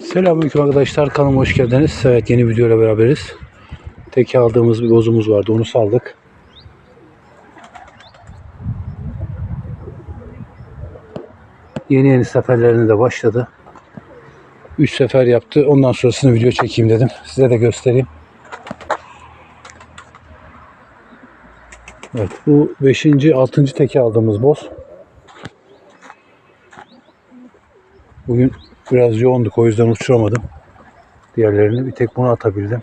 Selamünaleyküm arkadaşlar kanalıma hoş geldiniz. Evet yeni videoyla beraberiz. Teke aldığımız bir bozumuz vardı onu saldık. Yeni yeni seferlerine de başladı. 3 sefer yaptı. Ondan sonrasını video çekeyim dedim. Size de göstereyim. Evet bu 5. 6. teke aldığımız boz. Bugün biraz yoğunduk o yüzden uçuramadım. Diğerlerini bir tek bunu atabildim.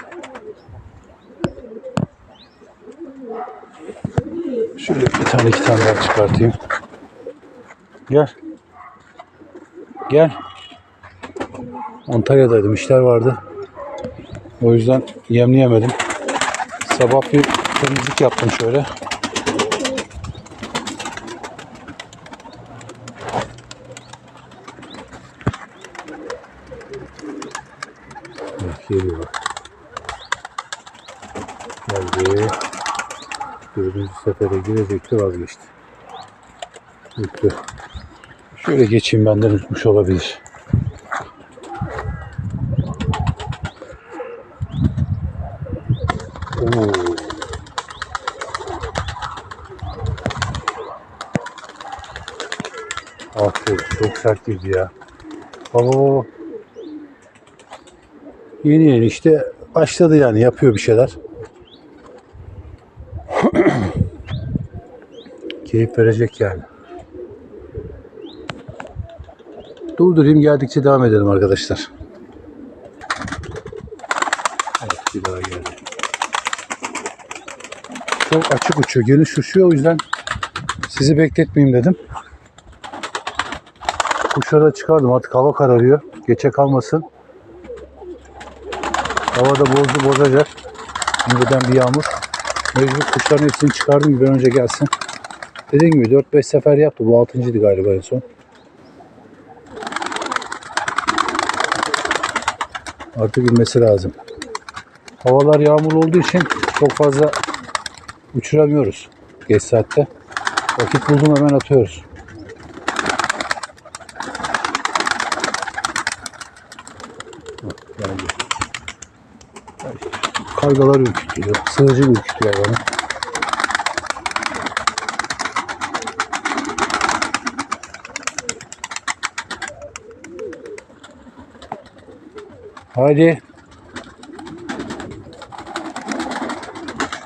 Şöyle bir tane iki tane daha çıkartayım. Gel. Gel. Antalya'daydım işler vardı. O yüzden yemleyemedim. Sabah bir temizlik yaptım şöyle. Evet, geliyor bak. Geldi. Dördüncü sefere girecekti vazgeçti. Gitti. Şöyle geçeyim benden unutmuş olabilir. Oo. Aferin. Çok sert girdi ya. Baba. Yeni yeni işte başladı yani yapıyor bir şeyler. Keyif verecek yani. Durdurayım geldikçe devam edelim arkadaşlar. Evet bir daha geldi. Çok açık uçuyor, geniş uçuyor o yüzden sizi bekletmeyeyim dedim. Kuşları da çıkardım artık hava kararıyor. Geçe kalmasın. Havada bozdu bozacak. Şimdiden bir yağmur. Mecbur kuşların hepsini çıkardım bir önce gelsin. Dediğim gibi 4-5 sefer yaptı. Bu 6.ydı galiba en son. Artık inmesi lazım. Havalar yağmur olduğu için çok fazla uçuramıyoruz geç saatte. Vakit buldum hemen atıyoruz. Kargalar ürkütüyor. Sığırcı ürkütüyor bana. Hadi.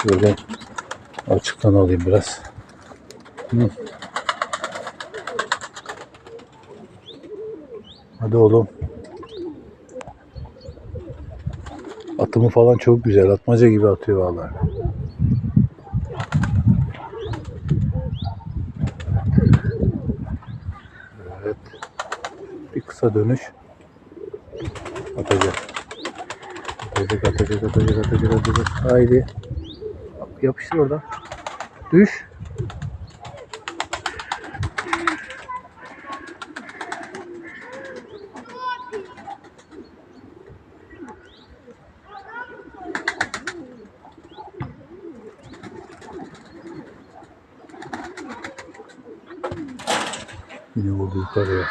Şöyle açıktan alayım biraz. Hı. Hadi oğlum. Atımı falan çok güzel. Atmaca gibi atıyor vallahi. Evet. Bir kısa dönüş. Atacak. Atacak, atacak, atacak, atacak. Haydi. Yapıştır orada. Düş. Yine vurdu yukarıya.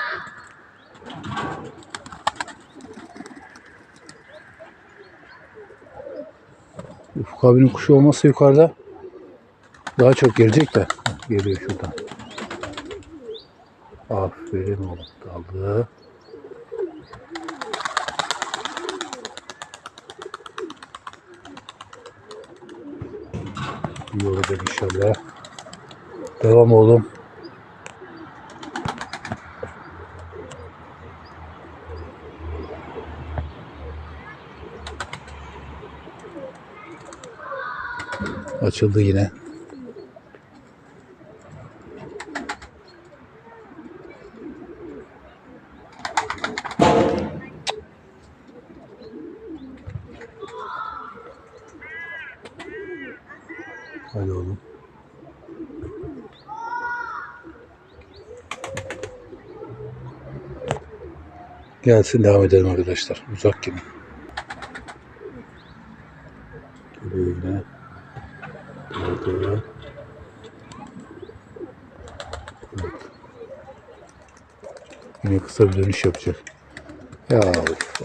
Ufuk abinin kuşu olmasa yukarıda daha çok gelecek de. Geliyor şuradan. Aferin oğlum. Daldı. İyi olacak inşallah. Devam oğlum. Açıldı yine. Hadi oğlum. Gelsin devam edelim arkadaşlar. Uzak gibi. Geliyor yine. Yine kısa bir dönüş yapacak. Ya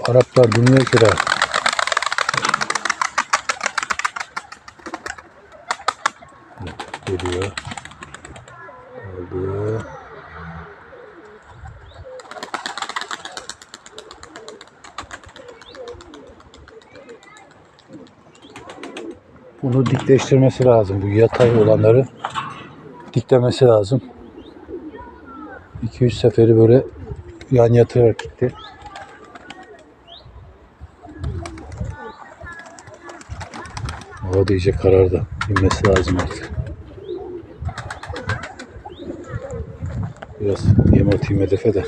Araplar bilmiyor ki daha. Evet, geliyor. Oldu. Bunu dikleştirmesi lazım. Bu yatay olanları diklemesi lazım. 2-3 seferi böyle yan yatırarak gitti. Hava da iyice karardı. İnmesi lazım artık. Biraz yem atayım hedefe de.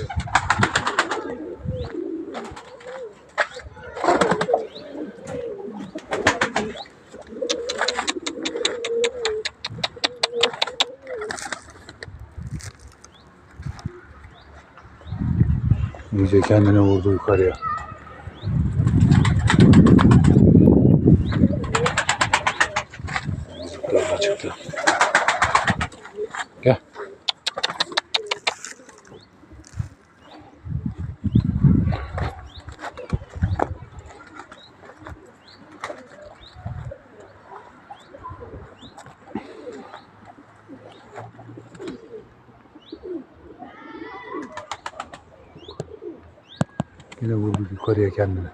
İyice kendine vurdu yukarıya. Yine vurdu yukarıya kendini.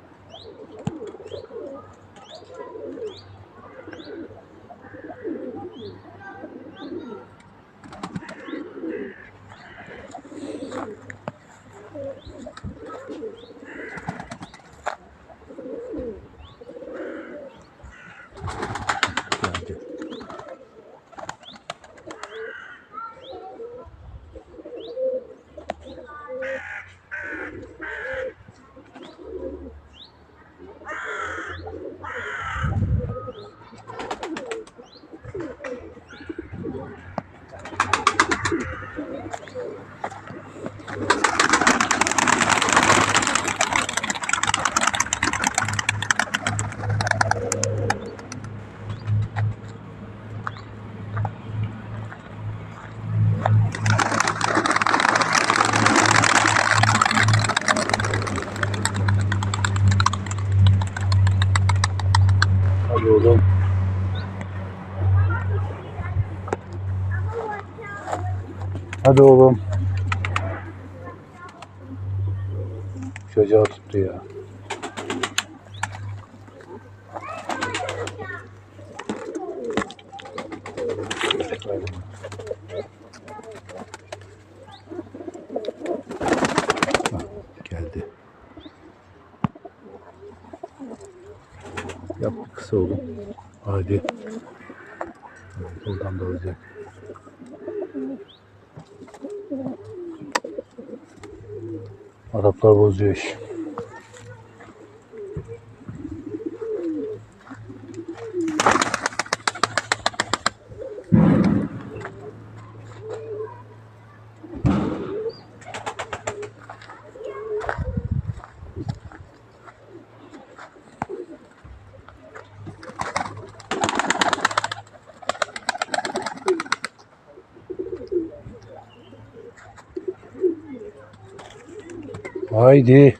Hadi oğlum. Çocuğa tuttu ya. Hah, Geldi. Yap kısa oğlum. Hadi. Evet, da olacak. Araplar bozuyor iş. Haydi.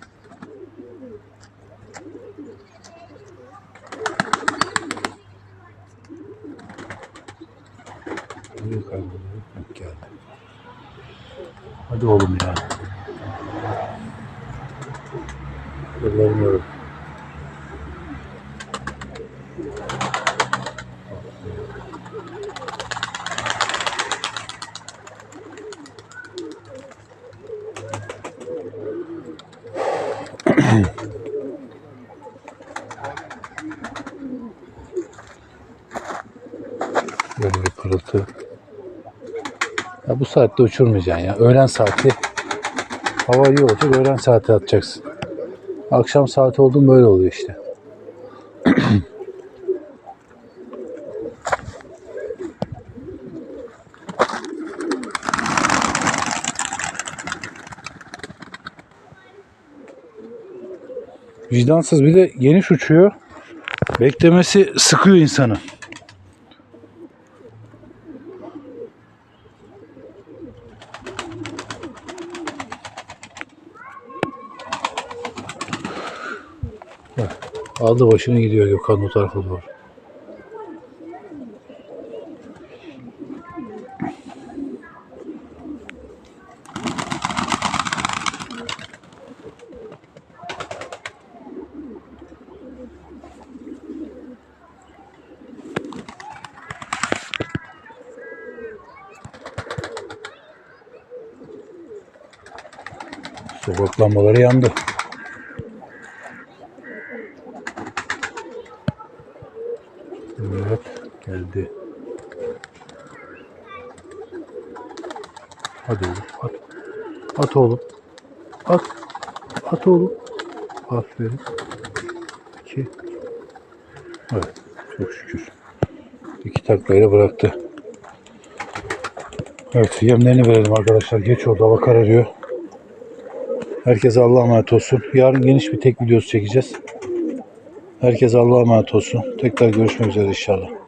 Ya bu saatte uçurmayacaksın ya. Öğlen saati hava iyi olacak. Öğlen saati atacaksın. Akşam saati oldu böyle oluyor işte. Vicdansız bir de geniş uçuyor. Beklemesi sıkıyor insanı. Aldı başını gidiyor Gökhan o tarafa doğru. Sokak lambaları yandı. Evet, geldi. Hadi oğlum, at. At oğlum. At. At oğlum. Aferin. İki. Evet, çok şükür. İki taklayla bıraktı. Evet, yemlerini verelim arkadaşlar. Geç oldu, hava kararıyor. Herkese Allah'a emanet olsun. Yarın geniş bir tek videosu çekeceğiz. Herkese Allah'a emanet olsun. Tekrar görüşmek üzere inşallah.